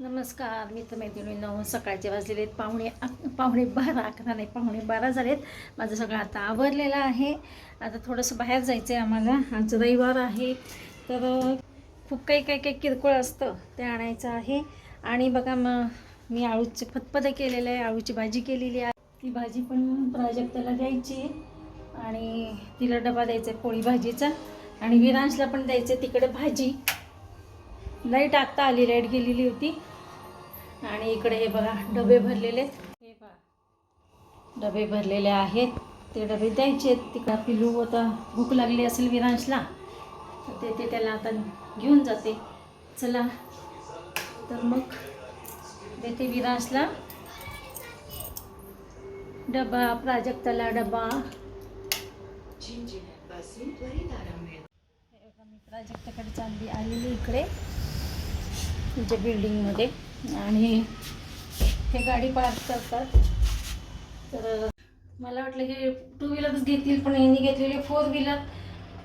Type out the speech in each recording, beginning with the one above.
नमस्कार मी तर मैत्रिणी नऊ सकाळचे वाजलेले आहेत. पाहुणे पाहुणे बारा अकरा नाही पाहुणे बारा झालेत. माझं सगळं आता आवरलेलं आहे. आता थोडंसं बाहेर जायचं आहे आम्हाला. आज रविवार आहे. तर खूप काही काही काही किरकोळ असतं ते आणायचं आहे. आणि बघा मग मी आळूचे फतफदे केलेले आहे आळूची भाजी केलेली आहे. ती भाजी पण प्राजक्ताला द्यायची आहे. आणि तिला डबा द्यायचा आहे पोळी भाजीचा. आणि विरांशला पण द्यायचं आहे तिकडे भाजी. लाइट आत्ता आली लाइट गेलेली होती. आणि इकडे हे बघा डबे भरलेले. हे बघा डबे भरलेले आहेत. ते डबे द्यायचे तिकडं पिलू आता भूक लागली असेल विरांशला ते ते त्याला आता घेऊन जाते. चला तर मग देते विरांशला. डबा प्राजक्ताला डबा. प्राजक्ताकडे चालली आलेली इकडे. तुमच्या बिल्डिंगमध्ये. आणि हे गाडी पार्क करतात. तर मला वाटलं हे टू व्हीलरच घेतील पण यांनी घेतलेले फोर व्हीलर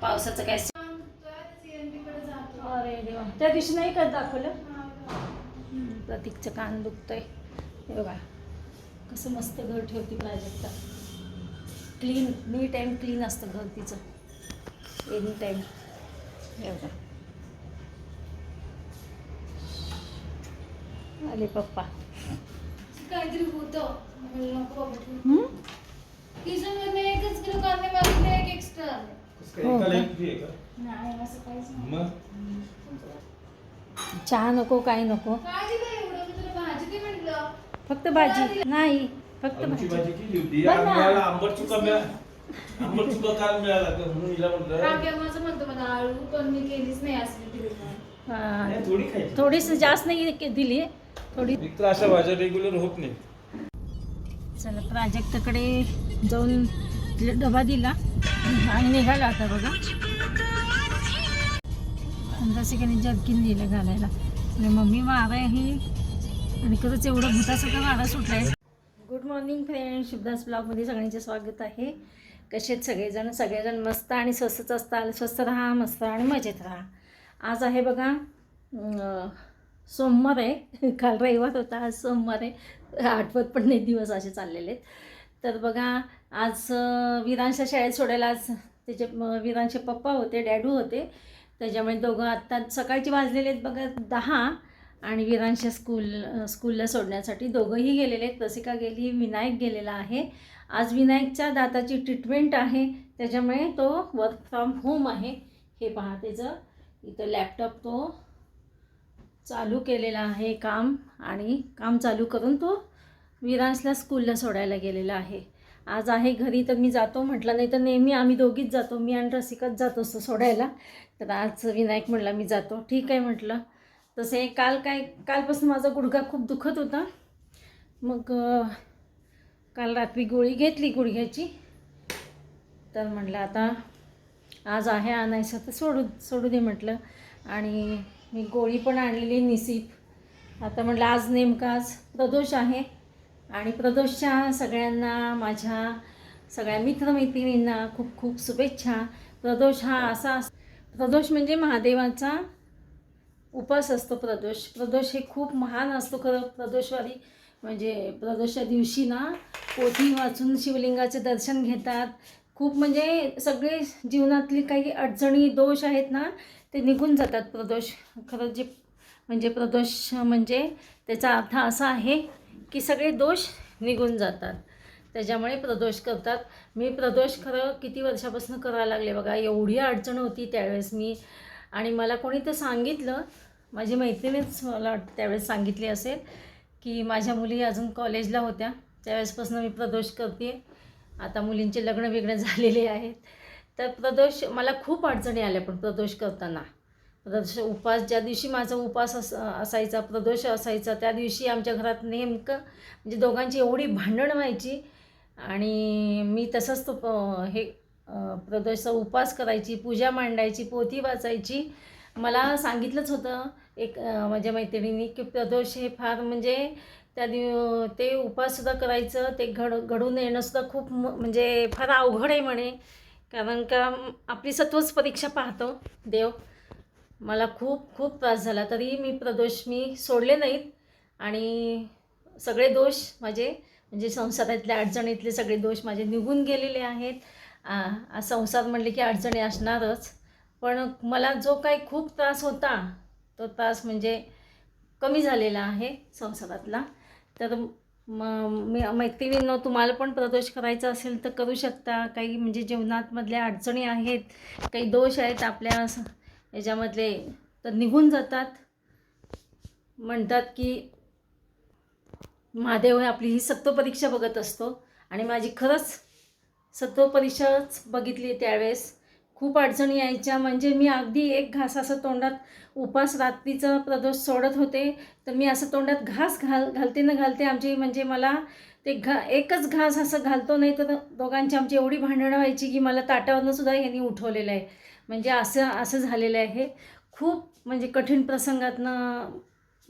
पावसाचं काय अरे देवा. त्या दिवशी नाही का दाखवलं? प्रतीकचं कान दुखतंय. हे बघा. कसं मस्त घर ठेवती Prajakta. Clean neat and clean असतं घर तिचं. एनी टाईम हे बघा. आले पप्पा. काहीतरी होतं. एकच किलो कांदे मागितले एक एक्स्ट्रा आले. हो का? नाही असं काहीच नाही. मग? चहा नको काय नको फक्त भाजी. नाही फक्त भाजी. आंबट चुका मिळाला आंबट चुका काल मिळाला तर म्हणून हिला म्हटलं रामदेव माझं म्हणतो मला आळू पण मी केलीच नाही असली हा, थोडी जास्त नाही दिली. थोडी एक तर अशा भाज्या रेग्युलर होत नाही चला प्राजक्ताकडे जाऊन डबा दिला आणि निघाला आता बघा. रसिकाने जर्किन दिलं घालायला. आणि मम्मी वारा आहे. आणि खरंच एवढं भूतासारखा वारा सुटलाय. गुड मॉर्निंग फ्रेंड शुभदास ब्लॉगमध्ये सगळ्यांचे स्वागत आहे. कसे आहेत सगळेजण? सगळेजण मस्त आणि स्वस्तच असतात स्वस्त राहा मस्त आणि मजेत राहा. आज आहे बघा अं, सोमवार आहे. काल रविवार होता. आज सोमवार आहे. आठवत पण नाही दिवस असे चाललेले आहेत. तर बघा आज अं, शाळेत सोडायला आज त्याचे वीरांचे पप्पा होते डॅडू होते. त्याच्यामुळे दोघं आत्ता सकाळचे वाजलेले आहेत बघा दहा. आणि विरांशच्या स्कूल स्कूलला सोडण्यासाठी दोघंही गेलेले आहेत. रसिका गेली विनायक गेलेला आहे. आज विनायकच्या दाताची ट्रीटमेंट आहे. त्याच्यामुळे तो वर्क फ्रॉम होम आहे. हे पहा त्याचं. इथं लॅपटॉप तो चालू केलेला आहे काम आणि काम चालू करून तो विरांशला स्कूलला सोडायला गेलेला आहे. आज आहे घरी तर मी जातो म्हटलं नाही तर नेहमी आम्ही दोघीच जातो. मी आणि रसिकाच जात असतो सोडायला. तर आज विनायक म्हटला मी जातो. ठीक आहे म्हटलं. तसे काल काय कालपासून माझा गुडघा खूप दुखत होता. मग काल रात्री गोळी घेतली गुडघ्याची. तर म्हटलं आता आज आहे आणायचं तर सोडू सोडू दे म्हटलं. आणि मी गोळी पण आणलेली निसीप आता म्हटलं आज नेमकाच आज प्रदोष आहे. आणि प्रदोषच्या सगळ्यांना माझ्या सगळ्या मित्रमैत्रिणींना खूप खूप शुभेच्छा. प्रदोष हा असा अस- प्रदोष म्हणजे महादेवाचा उपास असतो प्रदोष. प्रदोष हे खूप महान असतो खरं प्रदोषवारी म्हणजे प्रदोषच्या दिवशी ना पोथी वाचून शिवलिंगाचे दर्शन घेतात. खूप म्हणजे सगळे जीवनातली काही अडचणी दोष आहेत ना ते निघून जातात. प्रदोष खरं जे म्हणजे प्रदोष म्हणजे त्याचा अर्थ असा आहे की सगळे दोष निघून जातात. त्याच्यामुळे प्रदोष करतात. मी प्रदोष खरं किती वर्षापासून करायला लागले बघा. एवढी अडचण होती त्यावेळेस मी. आणि मला कोणी तर सांगितलं माझी मैत्रिणीच मला वाटतं त्यावेळेस सांगितली असेल की माझ्या मुली अजून कॉलेजला होत्या. त्यावेळेसपासून मी प्रदोष करते आता मुलींचे लग्न बिग्न झालेले आहेत. तर प्रदोष मला खूप अडचणी आल्या पण प्रदोष करताना. प्रदोष उपास ज्या दिवशी माझा उपास अस असायचा प्रदोष असायचा त्या दिवशी आमच्या घरात नेमकं म्हणजे दोघांची एवढी भांडण व्हायची आणि मी तसंच तो प- हे प्रदोषचा उपास करायची पूजा मांडायची पोथी वाचायची. मला सांगितलंच होतं एक माझ्या मैत्रिणींनी की प्रदोष हे फार म्हणजे त्या दिव ते उपाससुद्धा करायचं ते घड घडून येणंसुद्धा खूप म- म्हणजे फार अवघड आहे म्हणे. कारण का आपली सत्वच परीक्षा पाहतो. देव मला खूप खूप त्रास झाला. तरी मी प्रदोष मी सोडले नाहीत. आणि सगळे दोष माझे म्हणजे संसारातल्या अडचणीतले सगळे दोष माझे निघून गेलेले आहेत. संसार म्हणले की अडचणी असणारच. पण मला जो काही खूप त्रास होता तो त्रास म्हणजे कमी झालेला आहे संसारातला. तर म मी मैत्रिणींनो तुम्हाला पण प्रदोष करायचा असेल तर करू शकता. काही म्हणजे जीवनातमधल्या अडचणी आहेत काही दोष आहेत आपल्या याच्यामधले तर निघून जातात. म्हणतात की महादेव हे आपली ही सत्वपरीक्षा बघत असतो. आणि माझी खरंच सत्वपरीक्षाच बघितली त्यावेळेस. खूप अडचणी यायच्या. म्हणजे मी अगदी एक घास असं तोंडात उपास रात्रीचा प्रदोष सोडत होते. तर मी असं तोंडात घास घाल घालते न घालते आमची म्हणजे मला ते घा एकच घास असं घालतो नाही तर दोघांची आमची एवढी भांडणं व्हायची की मला ताटावरनं सुद्धा यांनी उठवलेलं आहे. म्हणजे असं असं झालेलं आहे. खूप म्हणजे कठीण प्रसंगातनं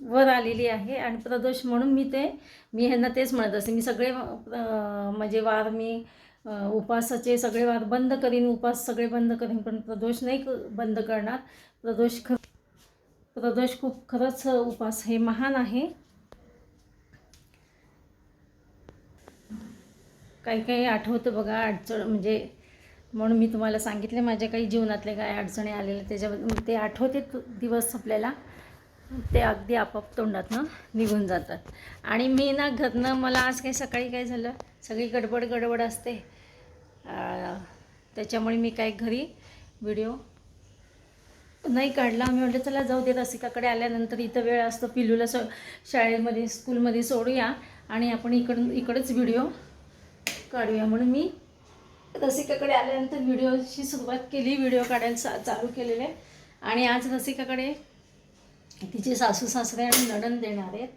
वर आलेली आहे आणि प्रदोष म्हणून मी ते मी ह्यांना तेच म्हणत असते. मी सगळे म्हणजे वार मी उपासाचे सगळे वार बंद करीन उपास सगळे बंद करीन पण प्रदोष नाही क- बंद करणार. प्रदोष ख प्रदोष खूप खरंच उपास हे महान आहे. काही काही आठवतं बघा अडचण म्हणजे म्हणून मी तुम्हाला सांगितले माझ्या काही जीवनातले काय अडचणी आलेल्या त्याच्याबद्दल म्हणजे ते आठवते दिवस आपल्याला. ते अगदी आपाप तोंडातनं निघून जातात. आणि मी ना घरनं मला आज काही सकाळी काय झालं सगळी गडबड गडबड असते. त्याच्यामुळे मी काय घरी व्हिडिओ नाही काढला. आम्ही म्हटलं चला जाऊ दे रसिकाकडे आल्यानंतर इथं वेळ असतो पिल्लूला स शाळेमध्ये स्कूलमध्ये सोडूया आणि आपण इकडून इकडंच व्हिडिओ काढूया. म्हणून मी रसिकाकडे आल्यानंतर व्हिडिओची सुरुवात केली. व्हिडिओ काढायला चा चालू केलेले. आणि आज रसिकाकडे तिचे सासू सासरे आणि नडण देणार आहेत.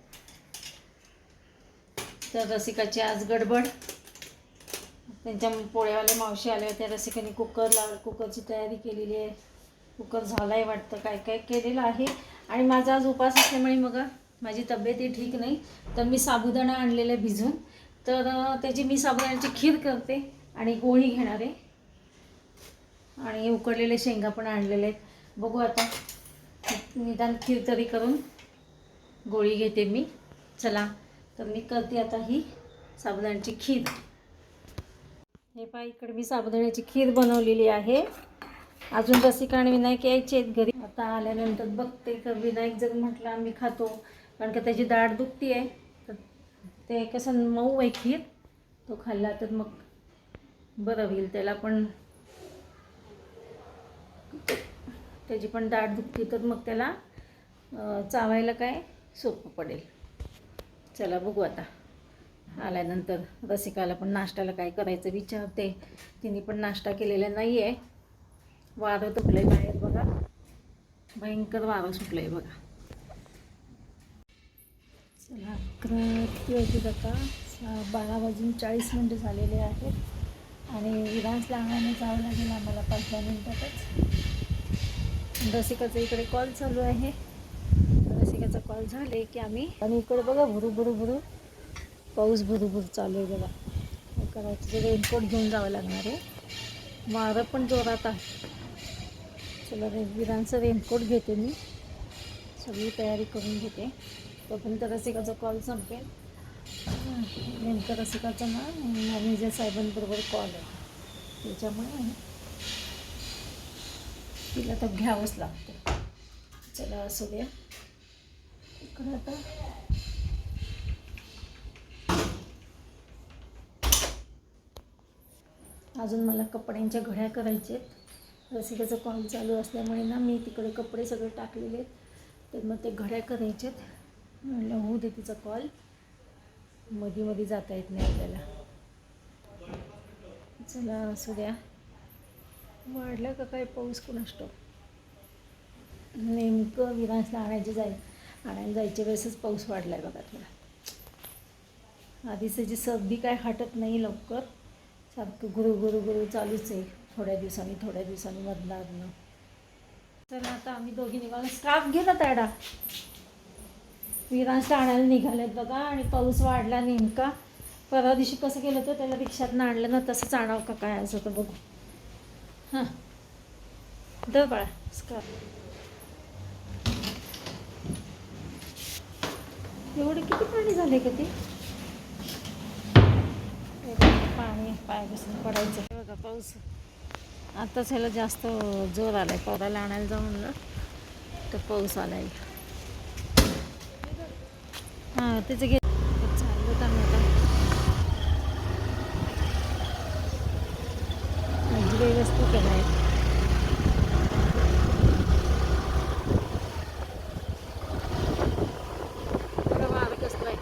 तर रसिकाची आज गडबड. त्यांच्या पोळ्यावाल्या मावशी आल्या होत्या. रसिकाने कुकर लाव कुकरची तयारी केलेली आहे. कुकर झाला आहे वाटतं काय काय केलेलं आहे. आणि माझा आज उपास असल्यामुळे मग माझी तब्येतही ठीक नाही. तर मी साबुदाणा आणलेला आहे भिजून. तर त्याची मी साबुदाण्याची खीर करते आणि गोळी घेणार आहे. आणि उकडलेले शेंगा पण आणलेले आहेत. बघू आता निदान खीर तरी करून गोळी घेते मी. चला तर मी करते आता ही साबुदाण्याची खीर. हे पहा इकडे मी साबुदाण्याची खीर बनवलेली आहे. अजून रसिका आणि विनायक यायचे आहेत घरी. आता आल्यानंतर बघते. तर विनायक जर म्हटलं आम्ही खातो. कारण का त्याची दाढ दुखती आहे. तर ते कसं मऊ आहे खीर. तो खाल्ला तर मग बरं होईल त्याला पण. त्याची पण दाढ दुखती तर मग त्याला चावायला काय सोपं पडेल. चला बघू आता. आल्यानंतर रसिकाला पण नाश्त्याला काय करायचं विचारते. तिने पण नाश्ता केलेला नाही आहे वारं तुटलंय बाहेर बघा. भयंकर वारं सुटलं आहे बघा. चला अकरा किती वाजले आता? बारा वाजून चाळीस मिनटं झालेले आहेत. आणि विधानसला आणायला जावं लागेल आम्हाला पाच दहा मिनटातच. रसिकाचा इकडे कॉल चालू आहे. रसिकाचा कॉल झाले की आम्ही आणि इकडे बघा भुरू भुरू भुरू. पाऊस भुरू चालू आहे बघा. करायचं रेनकोट घेऊन जावं लागणार आहे. वारं पण जोरात आहे. चला रे रेनकोट घेते मी. सगळी तयारी करून घेते. तोपर्यंत रसिकाचा कॉल संपेल. नेमकं रसिकाचं ना मॅनेजर साहेबांबरोबर कॉल आहे. त्याच्यामुळे तिला तर घ्यावंच लागतं. चला असू द्या इकडं आता. अजून मला कपड्यांच्या घड्या करायच्या आहेत. रसिकाचं कॉल चालू असल्यामुळे ना मी तिकडे कपडे सगळे टाकलेले आहेत. तर मग ते घड्या करायचे आहेत. म्हणलं होऊ दे तिचा कॉलमध्ये मध्ये जाता येत नाही आपल्याला. चला असू द्या. वाढला का काय पाऊस कुणाष्ट नेमकं विरांसला आणायचे जाय आणायला जायच्या वेळेसच पाऊस वाढला आहे बघा थोडा. आधीच त्याची सर्दी काय हटत नाही लवकर सारखं गुरु गुरु गुरु चालूच आहे. थोड्या दिवसांनी थोड्या दिवसांनी मधनं तर आता आम्ही दोघी निघालो. स्कार्फ घेतात ॲडा तॅडा. आणायला निघालेत बघा आणि पाऊस वाढला नेमका. परवा दिवशी कसं केलं होतं त्याला रिक्षातनं आणलं ना तसंच आणावं का काय असं तर बघू. हां. दर बाळा स्कार एवढे किती पाणी झाले का ते? पाणी पाय बसून पडायचं. बघा पाऊस. आत्ताच ह्याला जास्त जोर आला आहे पोराला आणायला जाऊ म्हणलं तर पाऊस आला आहे हां त्याचं घे. चाललं तर आता. इकडे वस्तू केलाय बघा वारं कसलं आहे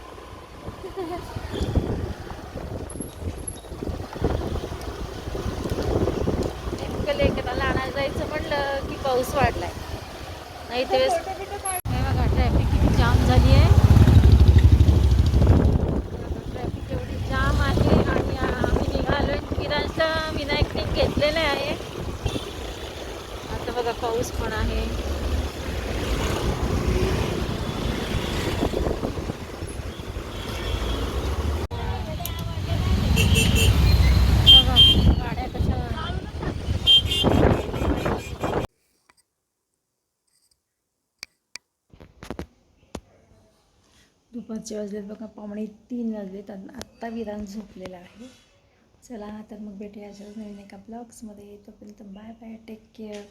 नेमकं लेकराला आणायला जायचं म्हणलं की पाऊस वाढलाय नाही ते हे बघा ट्रॅफिक किती जाम झाली आहे ट्रॅफिक एवढी जाम आहे आणि आम्ही निघालोय विराजला विनायकने घेतलेलं आहे आता बघा पाऊस पण आहे बघा गाड्या कशा दुपारचे वाजलेत बघा पावणे तीन वाजलेत. आत्ता विरान झोपलेला आहे. चला तर मग भेटूया अशाच नवीन एका ब्लॉग्समध्ये तोपर्यंत बाय बाय टेक केअर